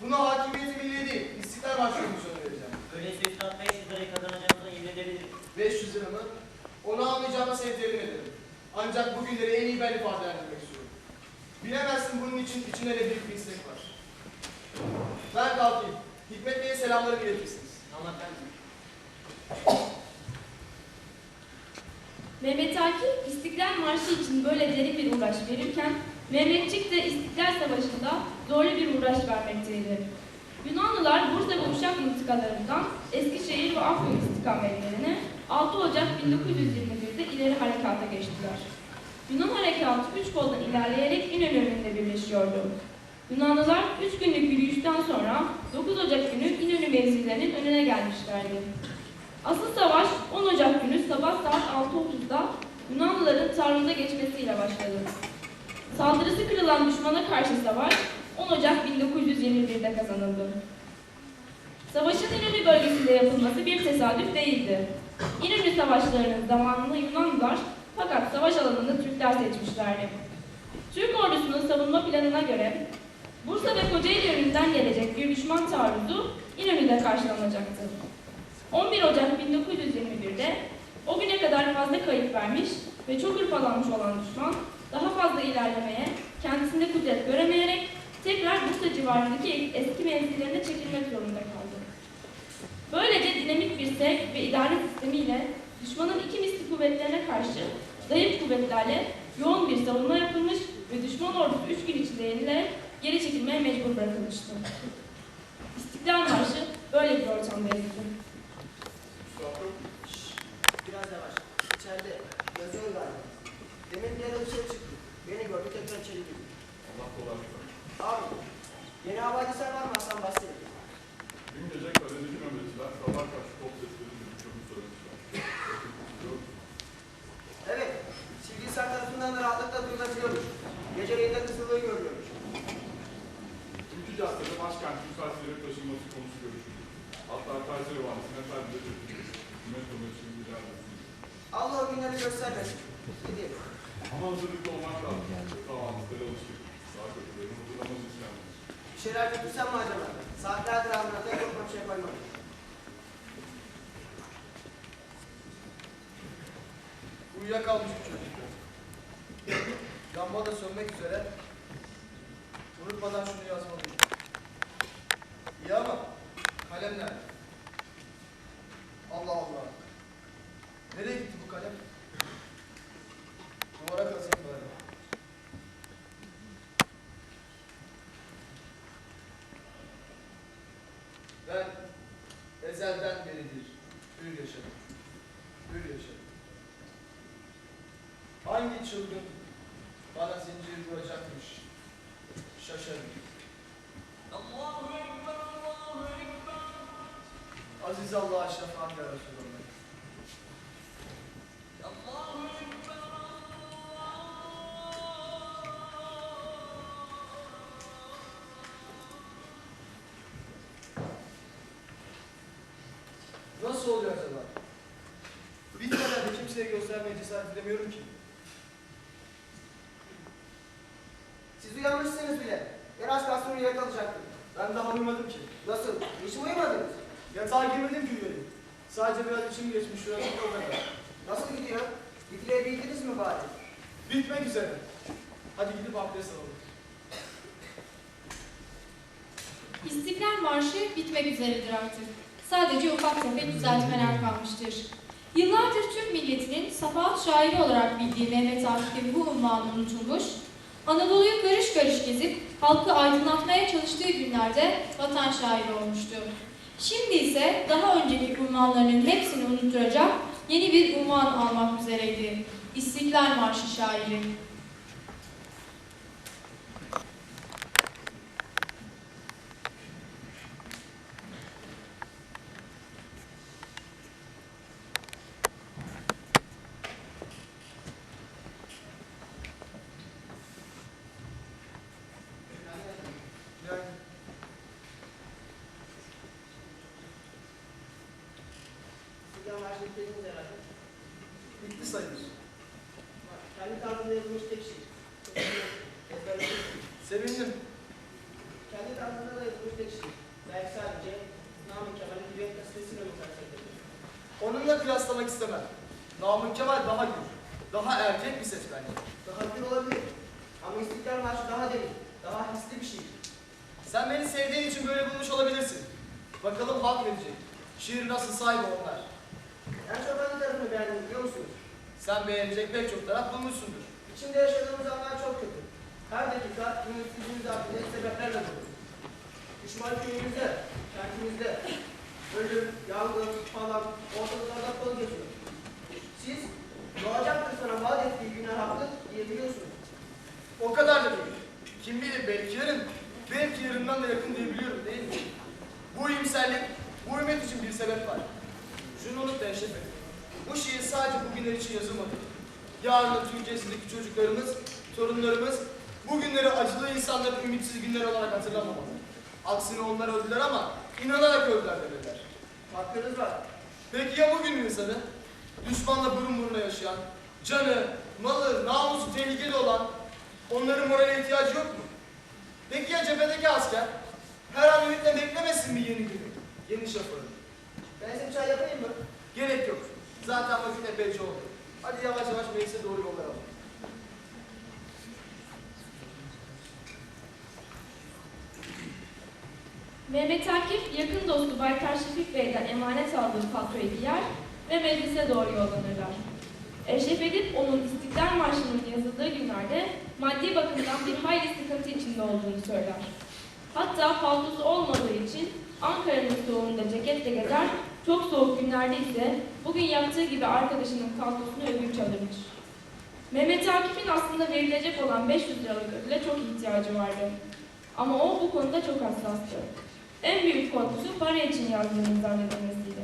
Buna hakimiyeti milli değil, İstiklal Marşı komisyonu vereceğim. Öyleyse Üstad 500 lirayı kazanacağımıza yemin edebilirim. 500 lira mı? Onu almayacağıma seni temin ederim. Ancak bugünleri en iyi ben ifadelendirmek istiyorum. Bilemezsin bunun için içinde ne büyük bir istek var. Ben kalkayım. Hikmet Bey'e selamlarımı iletirsiniz. Ama efendim. Mehmet Akif İstiklal Marşı için böyle derin bir uğraş verirken Mehmetçik de İstiklal Savaşı'nda zorlu bir uğraş vermekteydi. Yunanlılar Bursa ve Uşak mıntıkalarından Eskişehir ve Afyon istikametlerine 6 Ocak 1921'de ileri harekata geçtiler. Yunan harekatı üç koldan ilerleyerek İnönü'nde birleşiyordu. Yunanlılar 3 günlük yürüyüşten sonra 9 Ocak günü İnönü mevzilerinin önüne gelmişlerdi. Asıl savaş 10 Ocak günü sabah saat 6.30'da Yunanlıların taarruza geçmesiyle başladı. Saldırısı kırılan düşmana karşı savaş 10 Ocak 1921'de kazanıldı. Savaşın İnönü bölgesinde yapılması bir tesadüf değildi. İnönü savaşlarının zamanında Yunanlılar fakat savaş alanını Türkler seçmişlerdi. Türk ordusunun savunma planına göre Bursa ve Kocaeli yönünden gelecek bir düşman taarruzu İnönü'de karşılanacaktı. 11 Ocak 1921'de o güne kadar fazla kayıp vermiş ve çok hırpalanmış olan düşman daha fazla ilerlemeye, kendisinde kudret göremeyerek tekrar Bursa civarındaki eski mevzilerine çekilmek zorunda kaldı. Böylece dinamik bir sevk ve idare sistemiyle düşmanın iki misli kuvvetlerine karşı zayıf kuvvetlerle yoğun bir savunma yapılmış ve düşman ordusu üç gün içinde yenilerek geri çekilmeye mecbur bırakılmıştı. İstiklal Marşı böyle bir ortamda yazıldı. Biraz yavaş. İçeride yazıyor galiba. Demin bir dışarı çıktı. Beni gördü tekrar içeri girdi. Allah kolaylık. Abi, yeni havadisler var mı Hasan Basri? Dün gece kaledeki nöbetçiler sabah karşı top sesleri duyduklarını söylemişler. Evet, Sivrihisar tarafından da rahatlıkla duyulabiliyormuş. Geceleyin de kısırlığı görülüyormuş. Ülkü caddede başkent müsaitlerin taşınması konusu görüşüldü. Hatta Kayseri Valisi'ne de tepki. Hükümet nöbetçinin ilerlesin. Allah o günleri göstermesin. Gidelim. Ama hazırlıklı olmak lazım. Kahvaltılıklara alıştık. Bir şeyler götürsem mi acaba? Saatlerdir tek lokma bir şey koymadım. Uyuyakalmış bu çocuk. Lamba da sönmek üzere. Unutmadan şunu yazmalıyım. İyi ama kalem? Allah Allah. Nereye gitti bu kalem? Duvara kazayım bari. Ben ezelden beridir hür yaşadım. Hür yaşadım. Hangi çılgın bana zincir vuracakmış? Şaşarım. Aziz Allah şefaat ya Resulallah. Edemiyorum ki. Siz uyanmışsınız bile. Ben az kalsın uyuyakalacaktım. Ben daha uyumadım ki. Nasıl? Hiç mi uyumadınız? Yatağa girmedim ki uyuyayım. Sadece biraz içim geçmiş şurası o kadar. Nasıl gidiyor? Bitirebildiniz mi bari? Bitmek üzere. Hadi gidip abdest alalım. İstiklal Marşı bitmek üzeredir artık. Sadece ufak tefek düzeltmeler kalmıştır. Yıllardır Türk milletinin safahat şairi olarak bildiği Mehmet Akif'in bu unvanı unutulmuş, Anadolu'yu karış karış gezip halkı aydınlatmaya çalıştığı günlerde vatan şairi olmuştu. Şimdi ise daha önceki unvanlarının hepsini unutturacak yeni bir unvan almak üzereydi. İstiklal Marşı şairi. Başlıklarınız herhalde. bitti sayılır. Kendi tarzında yazılmış tek şey. Ezberledim. Sevindim. Kendi tarzında da yazılmış meslekçiyim. Belki sadece Namık Kemal'in Hürriyet gazetesini unutarsaktır. Onunla kıyaslamak istemem. Namık Kemal daha gür, daha erkek bir ses bence. Daha bir olabilir. Ama İstiklal Marşı daha derin, daha hisli bir şey. Sen beni sevdiğin için böyle bulmuş olabilirsin. Bakalım halk ne diyecek? Şiir nasıl sahibi onlar? En çok hangi tarafını beğendin biliyor musunuz? Sen beğenecek pek çok taraf bulmuşsundur. İçinde yaşadığımız anlar çok kötü. Her dakika ümitsizliğimiz hakkında sebeplerle dolu. Düşman köyümüzde, kentimizde, ölüm, yangın falan ortalıklarda kol geziyor. Siz doğacaktır sana vaat ettiği güne haklı diyebiliyorsunuz. O kadar da değil. Kim bilir belki yarın, belki yarından da yakın diyebiliyorum değil mi? Bu iyimserlik, bu ümmet için bir sebep var. Şunu unutma Eşref Bey. Bu şiir bugünler için yazılmadı. Yarının Türkiye'sindeki çocuklarımız, torunlarımız bu günleri acılı insanların ümitsiz günleri olarak hatırlamamalı. Aksine onlar öldüler ama inanarak öldüler dediler. Hakkınız var. Peki ya bugünün insanı? Düşmanla burun buruna yaşayan, canı, malı, namusu tehlikede olan, onların morale ihtiyacı yok mu? Peki ya cephedeki asker? Her an ümitle beklemesin mi yeni günü, yeni şafağı? Ben size çay yapayım mı? Gerek yok. Zaten vakit epeyce oldu. Hadi yavaş yavaş meclise doğru yollayalım. Mehmet Akif yakın dostu Baytar Şefik Bey'den emanet aldığı paltoyu giyer ve meclise doğru yollanırlar. Eşref Edip onun İstiklal Marşı'nın yazıldığı günlerde maddi bakımdan bir hayli sıkıntı içinde olduğunu söyler. Hatta paltosu olmadığı için Ankara'nın soğuğunda ceketle gezer, çok soğuk günlerde ise bugün yaptığı gibi arkadaşının paltosunu ödünç alırmış. Mehmet Akif'in aslında verilecek olan 500 liralık ödüle çok ihtiyacı vardı. Ama o bu konuda çok hassastı. En büyük korkusu para için yazdığını zannedilmesiydi.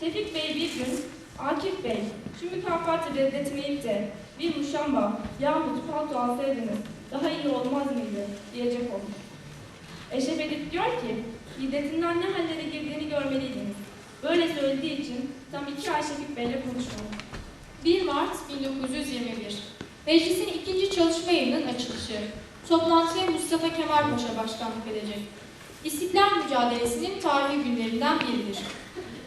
Şefik Bey bir gün, Akif Bey, şu mükafatı reddetmeyip de bir muşamba yahut palto alsaydınız daha iyi olmaz mıydı diyecek olmuş. Eşref Edip diyor ki, hiddetinden ne hallere girdiğini görmeliydiniz. Böyle söylediği için tam iki ay Şefik Bey'le konuşmadım. 1 Mart 1921 Meclisin ikinci çalışma yılının açılışı. Toplantıya Mustafa Kemal Paşa başkanlık edecek. İstiklal mücadelesinin tarihi günlerinden biridir.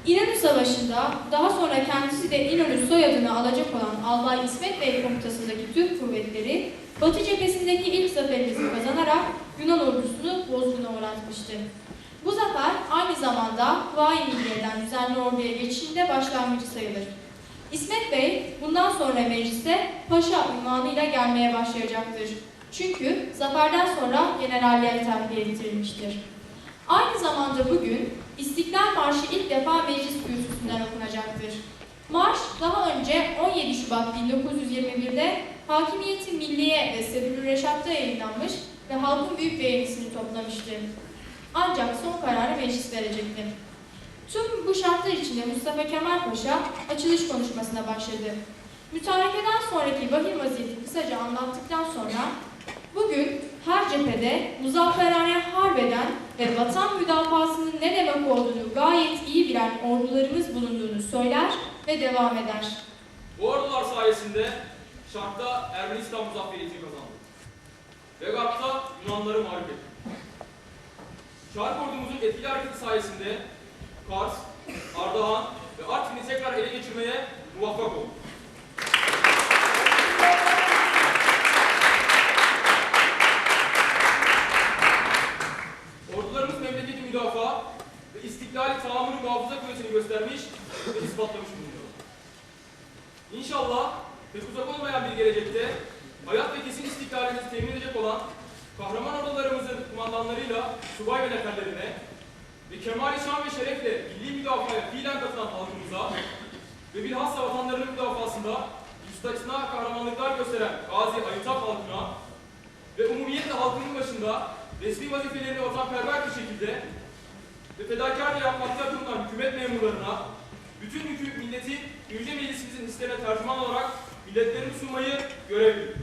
İnönü Savaşı'nda daha sonra kendisi de İnönü soyadını alacak olan Albay İsmet Bey komutasındaki Türk kuvvetleri Batı cephesindeki ilk zaferimizi kazanarak Yunan ordusunu bozguna uğratmıştı. Bu zafer aynı zamanda Kuvayi Milliye'den düzenli orduya geçişinde başlangıcı sayılır. İsmet Bey bundan sonra meclise paşa unvanıyla gelmeye başlayacaktır. Çünkü zaferden sonra generalliğe terfi ettirilmiştir. Aynı zamanda bugün İstiklal Marşı ilk defa meclis kürsüsünden okunacaktır. Marş daha önce 17 Şubat 1921'de Hakimiyeti Milliye ve Sebilü Reşat'ta yayınlanmış ve halkın büyük beğenisini toplamıştı. Ancak son kararı meclis verecekti. Tüm bu şartlar içinde Mustafa Kemal Paşa açılış konuşmasına başladı. Mütarekeden sonraki vahim vaziyeti kısaca anlattıktan sonra bugün her cephede muzafferane harbeden ve vatan müdafasının ne demek olduğunu gayet iyi bilen ordularımız bulunduğunu söyler ve devam eder. Bu ordular sayesinde Şark'ta Ermenistan muzafferiyeti kazandı. Ve Garp'ta Yunanları mağlup etti. Şark ordumuzun etkili hareketi sayesinde Kars, Ardahan ve Artvin'i tekrar ele geçirmeye muvaffak oldu. Ordularımız memleketi müdafaa ve istiklali tahammülü muhafaza kuvvetini göstermiş ve ispatlamış bulunuyor. İnşallah pek uzak olmayan bir gelecekte hayat ve kesin istiklalimizi temin edecek olan kahraman ordularımızın kumandanlarıyla subay ve neferlerine ve kemali şan ve şerefle milli müdafaya fiilen katılan halkımıza ve bilhassa vatanlarının müdafasında üstadına kahramanlıklar gösteren Gazi Aytap halkına ve umumiyetle halkının başında resmi vazifelerini vatanperver bir şekilde ve fedakarca yapmakta bulunan hükümet memurlarına bütün hüküm milleti Yüce Meclisimizin isteğine tercüman olarak milletlerimi sunmayı görevliyim.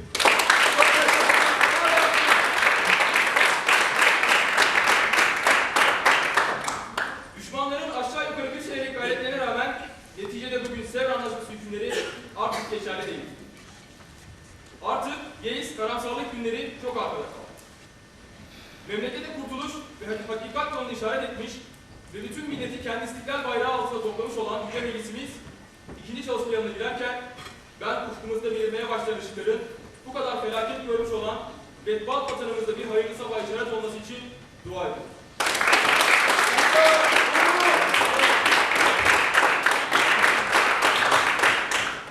Düşmanların aşağı yukarı bir senelik gayretlerine rağmen neticede bugün Sevr Anlaşması hükümleri artık geçerli değil. Artık yeis, karamsarlık günleri çok arkada kaldı. Memlekete kurtuluş ve hakikat yolunu işaret etmiş ve bütün milleti kendi istiklal bayrağı altında toplamış olan Yüce Meclisimiz ikinci çalışma yanına girerken ben ufkumuzda belirmeye başlayan ışıkların bu kadar felaket görmüş olan bedbaht vatanımızda bir hayırlı sabah işaret olması için dua ediyorum.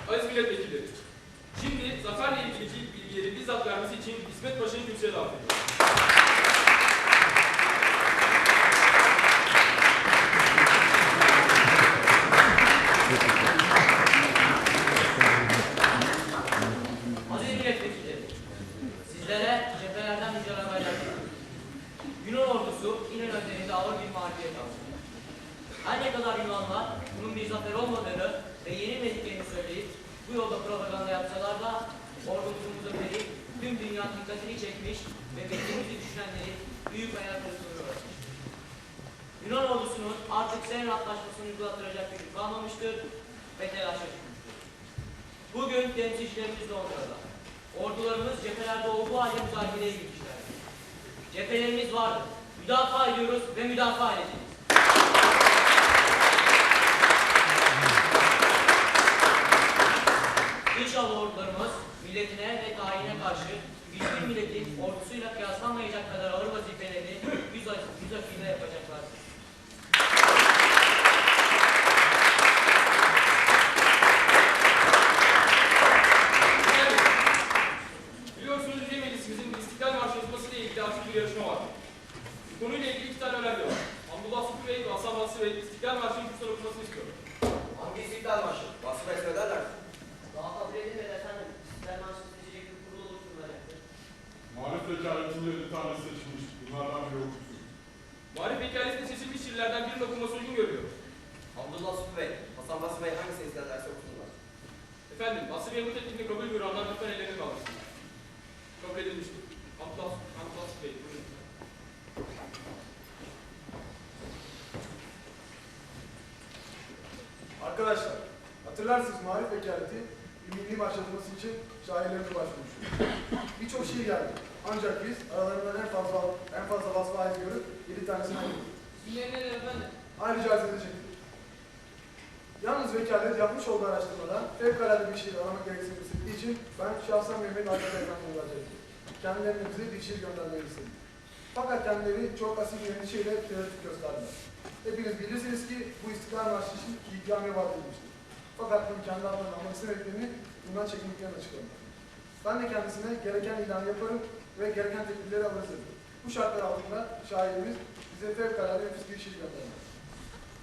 Aziz milletvekilleri, şimdi zaferle ilgili bilgileri bizzat vermesi için İsmet Paşa'yı kürsüye davet ediyorum. Aziz milletvekilleri, sizlere cephelerden mücadele haberler veriyorum. Yunan ordusu İnönü'nde ağır bir mağlubiyet aldı. Her ne kadar Yunanlar bunun bir zafer olmadığını ve yenilmediklerini söyleyip bu yolda propaganda yapsalar da ordumuzun zaferi tüm dünya dikkatini çekmiş ve beklediğimizi düşünenleri büyük hayal kırıklığına uğratmış. Yunan ordusunun artık Sevr Antlaşması'nı uygulattıracak gücü kalmamıştır ve telaşa düşmüştür. Bugün temsilcilerimiz Londra'da. Cephelerde olduğu halde müzakereye gitmişlerdir. Cephelerimiz vardır. Müdafaa ediyoruz ve müdafaa edeceğiz. İnşallah ordularımız milletine ve tarihine karşı hiçbir milletin ordusuyla kıyaslanmayacak kadar ağır vazifelerini yüz, yüz akıyla yapacaklardır. Evet. Biliyorsunuz Yüce Meclisimizin İstiklal Marşı yazması ile ilgili açık bir yarışma var. Bu konuyla ilgili iki tane önerge var. Abdullah Sıkı Bey ve Hasan Basri Bey İstiklal Marşı'nın kursuna okumasını istiyorum. Hangi istiklal marşı? Vasfı esmederler. Daha kabul edilmedi efendim. İstiklal Marşı'nı seçecek bir kurul oluşturulacaktır. Marif vekaletinde bir tanesi seçilmiş. Bunlardan biri okusun. Marif Vekalesi'nde seçilmiş şiirlerden birinin okunması uygun görülüyor. Abdullah Sıfı Bey, Hasan Basri Bey hangisini isterlerse okusunlar. Efendim, Basri Bey bu teklifini kabul Kendilerine bize bir şiir göndermeyi istedim. Fakat kendileri çok asil endişeyle tereddüt gösterdiler. Hepiniz bilirsiniz ki bu İstiklal Marşı için ikramiye vaat. Fakat bunu kendi adlarına almak istemediklerini bundan çekindiklerini açıkladılar. Ben de kendisine gereken ilan yaparım ve gereken teklifleri alırız. Bu şartlar altında şairimiz bize fevkalade nefis bir şiir gönderdi.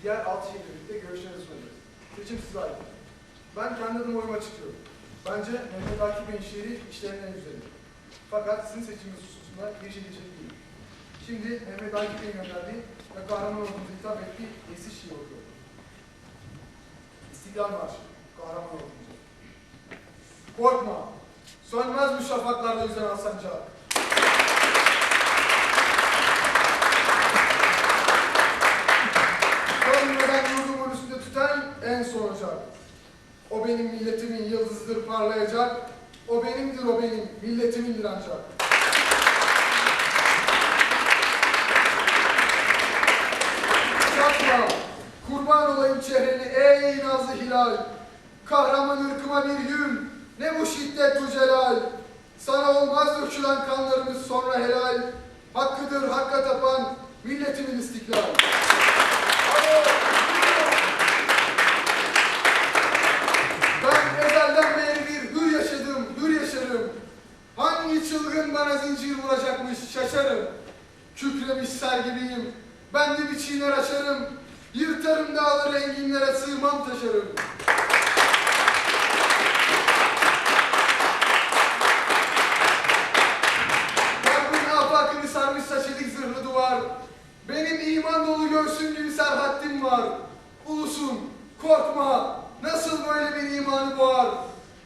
Diğer altı şiirle birlikte görüşlerinizi sunacağız. Seçim size ait. Ben kendi adıma oyuma çıkıyorum. Bence Mehmet Akif Bey'in şiiri işlerinin en güzeli. Fakat sizin seçiminiz hususunda bir şey diyecek değilim. Şimdi Mehmet Akif Bey'in gönderdiği ve kahraman olduğumuza hitap ettiği eski şiir okuyorum. İstiklal Marşı, kahraman olduğumuza. Korkma, sönmez bu şafaklarda yüzen asancak. Ölmeden yurdumun üstünde tüten en son ocak. O benim milletimin yıldızıdır parlayacak. O benimdir o benim, milletimindir ancak. Çatma, kurban olayım çehreni ey nazlı hilal. Kahraman ırkıma bir yün, ne bu şiddet bu celal. Sana olmaz dökülen kanlarımız sonra helal. Hakkıdır hakka tapan milletimin istiklal. Ben ezelden beri bir hür yaşadım, hür yaşarım. Hangi bana zincir vuracakmış şaşarım. Kükremiş ser gibiyim, ben de bir çiğner açarım. Yırtarım dağları enginlere sığmam taşarım. Rabbin afakını sarmış saçelik zırhlı duvar. Benim iman dolu göğsüm gibi serhattim var. Ulusun, korkma, nasıl böyle bir imanı boğar?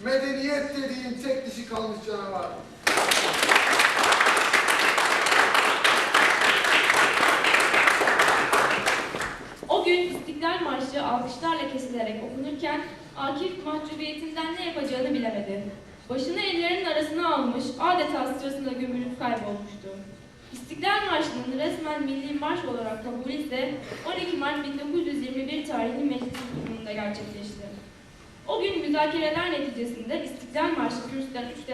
Medeniyet dediğin tek dişi kalmış canavar. O gün İstiklal Marşı alkışlarla kesilerek okunurken Akif mahcubiyetinden ne yapacağını bilemedi. Başını ellerinin arasına almış, adeta sırasında gömülüp kaybolmuştu. İstiklal Marşı'nın resmen milli marş olarak kabulü ise 12 Mart 1921 tarihli meclis oturumunda gerçekleşti. O gün müzakereler neticesinde İstiklal Marşı kürsüden üç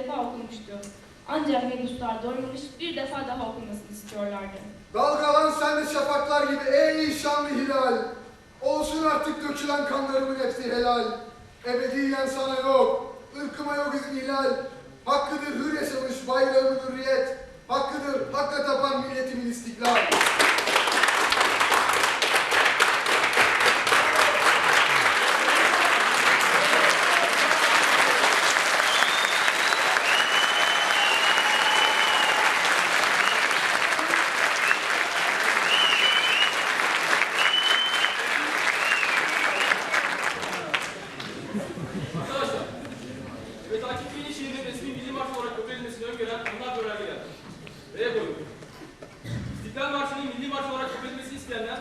defa okunmuştu. Ancak mebuslar doymamış bir defa daha okunmasını istiyorlardı. Dalgalan sen de şafaklar gibi ey şanlı hilal. Olsun artık dökülen kanlarımın hepsi helal. Ebediyen sana yok, ırkıma yok izin hilal. Hakkıdır hür yaşamış bayrağımın hürriyet. Hakkıdır hakka tapan milletimin istiklal. Arkadaşlar, ve takip Bey'in şiirinin resmi milli marş olarak kabul edilmesini öngören bunlar önergeler. R'ye koyun. İstiklal Marşı'nın milli marş olarak kabul edilmesini isteyenler,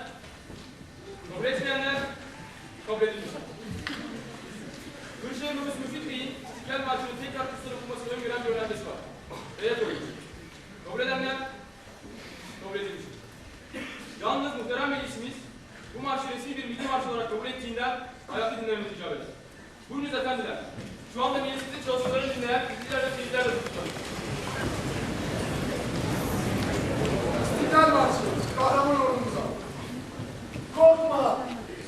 kabul etmeyenler, kabul edilmiş. Kırşehir Nobus Müfit Bey'in İstiklal Marşı'nın tekrar kurslar okunmasını öngören bir önergesi var. R'ye koyun. Kabul edenler, kabul edilmiş. Yalnız muhterem meclisimiz bu marşı resmi bir milli marş olarak kabul ettiğinden ayakta dinlememizi icap eder. Buyurunuz efendiler. Şu anda meclisimizde çalışmalarını dinleyen izleyiciler ve seyirciler İstiklal Marşı, kahraman ordumuza. Korkma,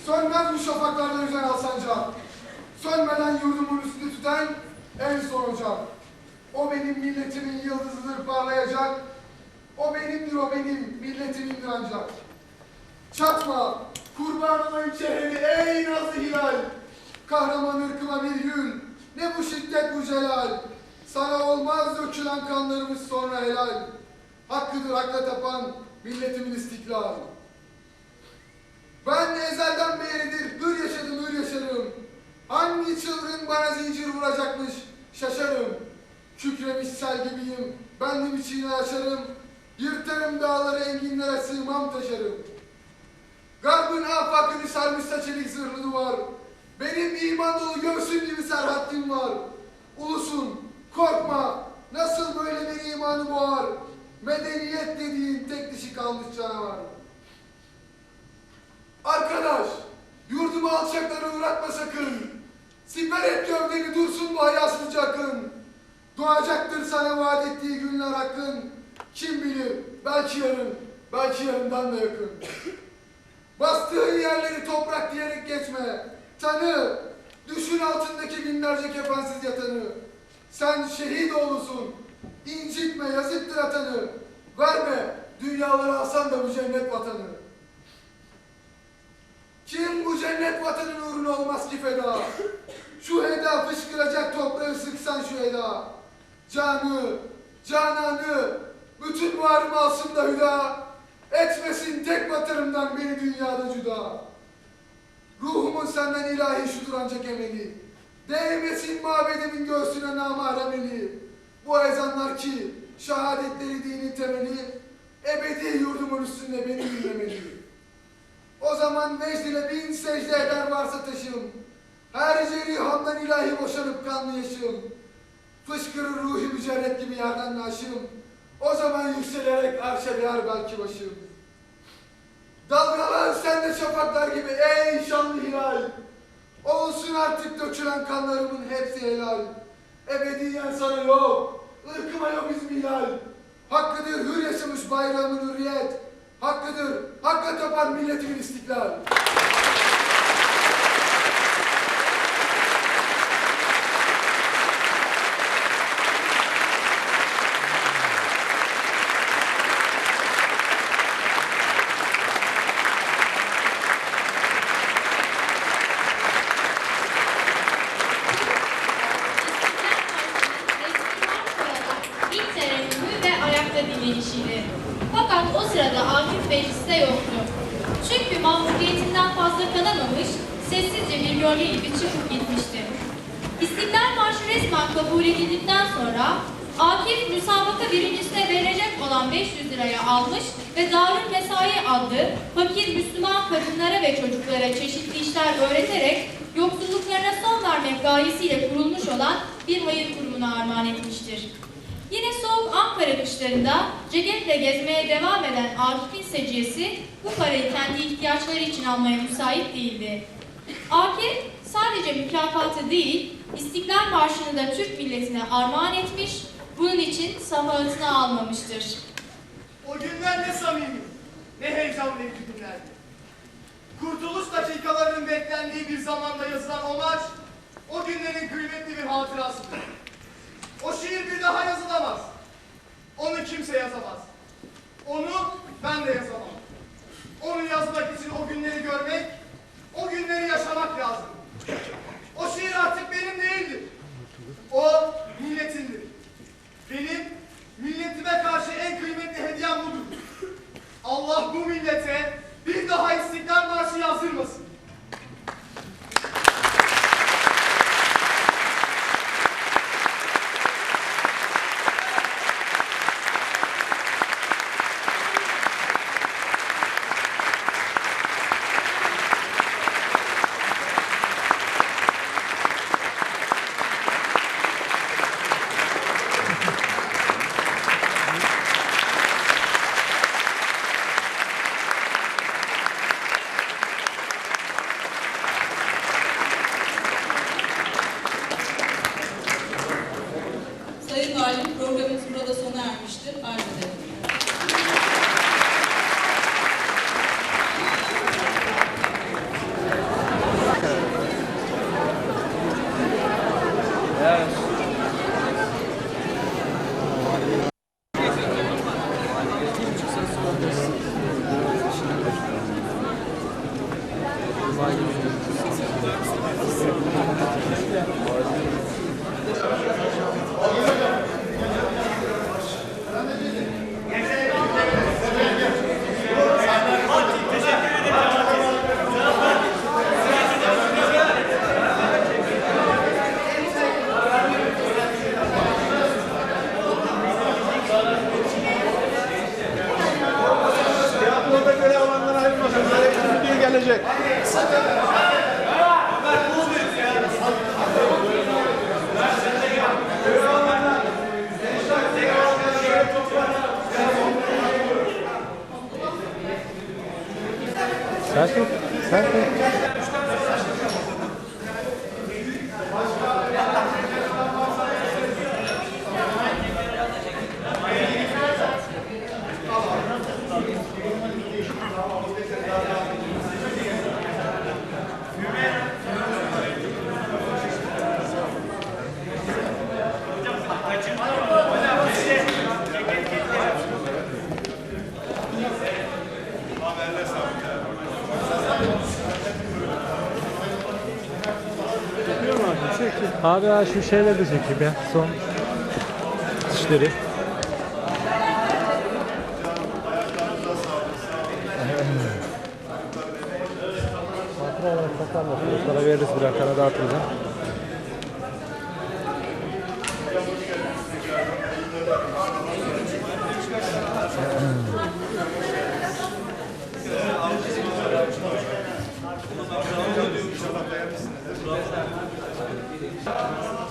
sönmez bu şafaklarda yüzen alsancak. Sönmeden yurdumun üstünde tüten en son ocak. O benim milletimin yıldızıdır parlayacak. O benimdir o benim milletimindir ancak. Çatma, kurban olayım çehreni ey nazlı hilal. Kahraman ırkıma bir gül, ne bu şiddet bu celal. Sana olmaz dökülen kanlarımız sonra helal. Hakkıdır hakka tapan milletimin istiklal. Ben ezelden beridir hür yaşadım hür yaşarım. Hangi çılgın bana zincir vuracakmış şaşarım. Kükremiş sel gibiyim, bendim içine açarım. Yırtarım dağları enginlere sığmam taşarım. Garbın afakını sarmışsa çelik zırhlı duvar. Benim iman dolu göğsüm gibi serhattim var. Ulusun, korkma, nasıl böyle bir imanı boğar. Medeniyet dediğin tek dişi kalmış canavar. Arkadaş, yurdumu alçaklara uğratma sakın. Siper et gövdeni dursun bu hayasızca akın. Doğacaktır sana vaat ettiği günler hakkın. Kim bilir, belki yarın, belki yarından da yakın. Bastığın yerleri toprak diyerek geçme. Tanı, düşün altındaki binlerce kefensiz yatanı. Sen şehit oğlusun, incitme yazıktır atanı. Verme, dünyaları alsan da bu cennet vatanı. Kim bu cennet vatanın uğruna olmaz ki feda? Şu heda fışkıracak toprağı sıksan şu heda. Canı, cananı, bütün varımı alsın da hüda. Etmesin tek vatanımdan beni dünyada cüda. Ruhumun senden ilahi şudur ancak emeli. Değmesin mabedimin göğsüne namahrem eli. Bu ezanlar ki şehadetleri dinin temeli. Ebedi yurdumun üstünde beni dinlemeli. O zaman vecd ile bin secde eder varsa taşım. Her cerihamdan ilahi boşanıp kanlı yaşım. Fışkırır ruhi mücerret gibi yerden naşım. O zaman yükselerek arşa değer belki başım. Dalgalan sen de şafaklar gibi ey şanlı hilal. Olsun artık dökülen kanlarımın hepsi helal. Ebediyen sana yok, ırkıma yok izmilal. Hakkıdır hür yaşamış bayrağımın hürriyet. Hakkıdır, hakka tapan milletimin istiklal. Ceketle gezmeye devam eden Akif'in seciyesi bu parayı kendi ihtiyaçları için almaya müsait değildi. Akif sadece mükafatı değil, İstiklal Marşı'nı da Türk milletine armağan etmiş, bunun için safahatını almamıştır. O günler ne samimi, ne heyecan verici günlerdi. Kurtuluş dakikalarının beklendiği bir zamanda yazılan o marş, o günlerin kıymetli bir hatırasıdır. O şiir bir daha yazılamaz. Onu kimse yazamaz. Onu ben de yazamam. Onu yazmak için o günleri görmek, o günleri yaşamak lazım. O şiir artık benim değildir. O milletindir. Benim milletime karşı en kıymetli hediyem budur. Allah bu millete Perfect. Hatta şu şeyleri de çekeyim ya. Son dişleri. Hatıra olarak satarlar. Dostlara veririz bir arkana dağıtırız. Thank you. Thank you.